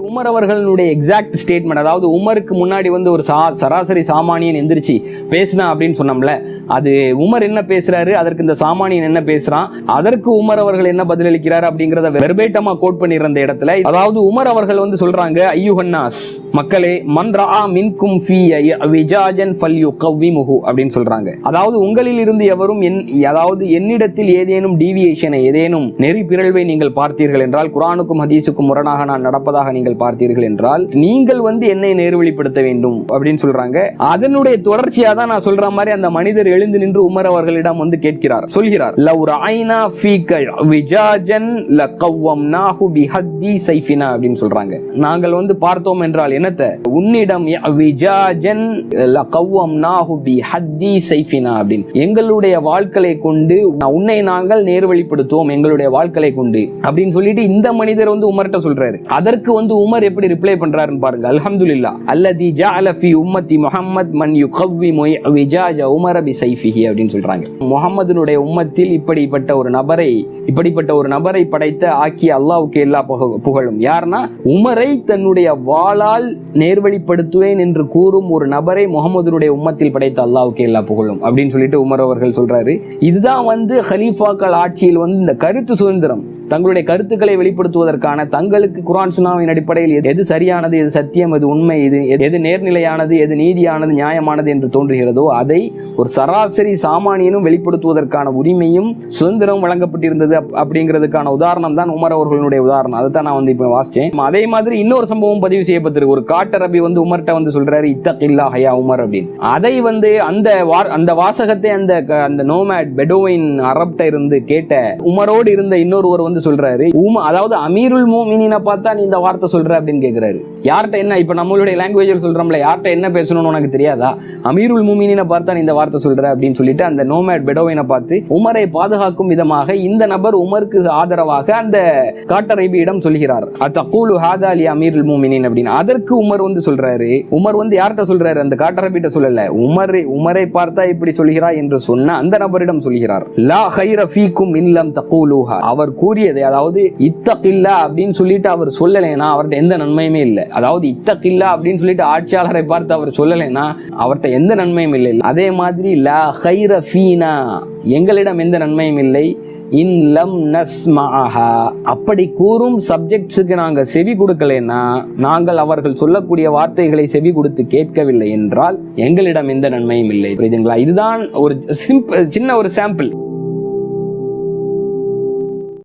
Umar அவர்களுடைய exact statement அதாவது உமருக்கு முன்னாடி வந்து ஒரு சா சராசரி சாமானியன் எந்திரிச்சு பேசினா அப்படின்னு சொன்னோம்ல அது உமர் என்ன பேசுறாரு அதற்கு இந்த சாமானியன் என்ன பேசுறான் அதற்கு உமர் அவர்கள் என்ன பதிலளிக்கிறார் அப்படிங்கிறத வெர்பேட்டமா கோட் பண்ணியிருந்த இடத்துல அதாவது உமர் அவர்கள் வந்து சொல்றாங்க ஐயுஹன்னாஸ் மக்களே மந்த்ரா மின்கும் விஜாஜன் ஃபல்யு கவ்வி முகு அப்படின்னு சொல்றாங்க. அதாவது உங்களில் இருந்து எவரும் என் அதாவது என்னிடத்தில் ஏதேனும் டீவியேஷனை ஏதேனும் நெறி பிறழ்வை நீங்கள் பார்த்தீர்கள் என்றால் குரானுக்கும் ஹதீஸுக்கும் முரணாக நான் நடப்பதாக நீங்கள் நீங்கள் பார்த்தீர்கள் என்றால் நீங்கள் வந்து என்னை நேர்வழிப்படுத்த வேண்டும் அப்படின்னு சொல்றாங்க. அதனுடைய தொடர்ச்சியா தான் நான் சொல்ற மாதிரி அந்த மனிதர் எழுந்து நின்று உமர் அவர்களிடம் வந்து கேட்கிறார். சொல்கிறார் லவ் ராயினா ஃபீக விஜாஜன் லகவ்வம்னாஹு பிஹத்தி சைஃபினா அப்படின்னு சொல்றாங்க. நாங்கள் வந்து பார்த்தோம் என்றால் என்னத்த? உன்னிடம் ய- விஜாஜன் லகவ்வம்னாஹு பிஹத்தி சைஃபினா அப்படின்னு. எங்களுடைய வாழ்க்களை கொண்டு உன்னை நாங்கள் நேர்வழிப்படுத்துவோம் எங்களுடைய வாழ்க்களை கொண்டு அப்படின்னு சொல்லிட்டு இந்த மனிதர் வந்து உமர்கிட்ட சொல்றாரு. அதற்கு வந்து உமர் எப்படி ரிப்ளை பண்றாருன்னு பாருங்க. அல்ஹம்துலில்லாஹ் அல்லதி ஜஅல ஃபி உம்மத்தி முஹம்மத் மன் யுகவ்வி விஜாஜ உமர பி சைஃபிஹி அப்படின்னு சொல்றாங்க. முகமதுனுடைய உம்மத்தில் இப்படிப்பட்ட ஒரு நபரை இப்படிப்பட்ட ஒரு நபரை படைத்த ஆக்கி அல்லாவுக்கு எல்லா புகழும். யார்னா உமரை தன்னுடைய வாளால் நேர்வழிப்படுத்துவேன் என்று கூறும் ஒரு நபரை முகமதுனுடைய உம்மத்தில் படைத்த அல்லாவுக்கு எல்லா புகழும் அப்படின்னு சொல்லிட்டு உமர் அவர்கள் சொல்றாரு. இதுதான் வந்து ஹலீஃபாக்கள் ஆட்சியில் வந்து இந்த கருத்து சுதந்திரம். தங்களுடைய கருத்துக்களை வெளிப்படுத்துவதற்கான தங்களுக்கு குரான் சுனாவை அடிப்படையில் எது- சரியானது எது சத்தியம் எது உண்மை இது எது- நேர்நிலையானது எது நீதியானது நியாயமானது என்று தோன்றுகிறதோ அதை ஒரு சராசரி சாமானியனும் வெளிப்படுத்துவதற்கான உரிமையும் சுதந்திரமும் வழங்கப்பட்டிருந்தது அப்படிங்கிறதுக்கான உதாரணம் தான் உமர் அவர்களுடைய உதாரணம். அதை தான் நான் வந்து இப்போ வாசித்தேன் அதே மாதிரி இன்னொரு சம்பவம் பதிவு செய்யப்பட்டிருக்கு. ஒரு காட்டரபி வந்து உமர்கிட்ட வந்து சொல்றாரு இத்தகில்லா ஹயா உமர் அப்படின்னு. அதை வந்து அந்த அந்த வாசகத்தை அந்த அந்த நோமேட் பெடோவின் அரப்ட இருந்து கேட்ட உமரோடு இருந்த இன்னொருவர் வந்து சொல்றாரு உம அதாவது அமீருல் மூமினின பார்த்தா நீ இந்த வார்த்தை சொல்ற அப்படின்னு கேக்குறாரு. யார்கிட்ட என்ன இப்ப நம்மளுடைய லாங்குவேஜில் சொல்றோம்ல யார்கிட்ட என்ன பேசணும்னு உனக்கு தெரியாதா? அமீருல் மூமினின பார்த்தா இந்த வார்த்தை சொல்ற அப்படின்னு சொல்லிட்டு அந்த நோமேட் பெடோவினை பார்த்து உமரை பாதுகாக்கும் விதமாக இந்த நபர் உமருக்கு ஆதரவாக அந்த காட்டரைபியிடம் சொல்கிறார். அத்தகூலு ஹாதா அலி அமீருல் மூமினின் அப்படின்னு. அதற்கு உமர் வந்து சொல்றாரு. உமர் வந்து யார்கிட்ட சொல்றாரு? அந்த காட்டரபிட்ட சொல்லல. உமர் உமரை பார்த்தா இப்படி சொல்கிறாய் என்று சொன்ன அந்த நபரிடம் சொல்கிறார். லா ஹைர ஃபீக்கும் இல்லம் தகூலுஹா. அவர் கூறியதை அதாவது இத்தகில்லா அப்படின்னு சொல்லிட்டு அவர் சொல்லலைன்னா அவர்கிட்ட எந்த நன்மையுமே இல்லை. அதாவது இத்தக்கில்லா அப்படின்னு சொல்லிட்டு ஆட்சியாளரை பார்த்து அவர் சொல்லலைன்னா அவர்கிட்ட எந்த நன்மையும் இல்லை. அதே மாதிரி லா ஹைர ஃபீனா எங்களிடம் எந்த நன்மையும் இல்லை. இன் லம் நஸ்மஅஹா. அப்படி கூறும் சப்ஜெக்ட்ஸுக்கு நாங்கள் செவி கொடுக்கலைன்னா நாங்கள் அவர்கள் சொல்லக்கூடிய வார்த்தைகளை செவி கொடுத்து கேட்கவில்லை என்றால் எங்களிடம் எந்த நன்மையும் இல்லை. புரியுதுங்களா? இதுதான் ஒரு சிம்பிள் சின்ன ஒரு சாம்பிள்.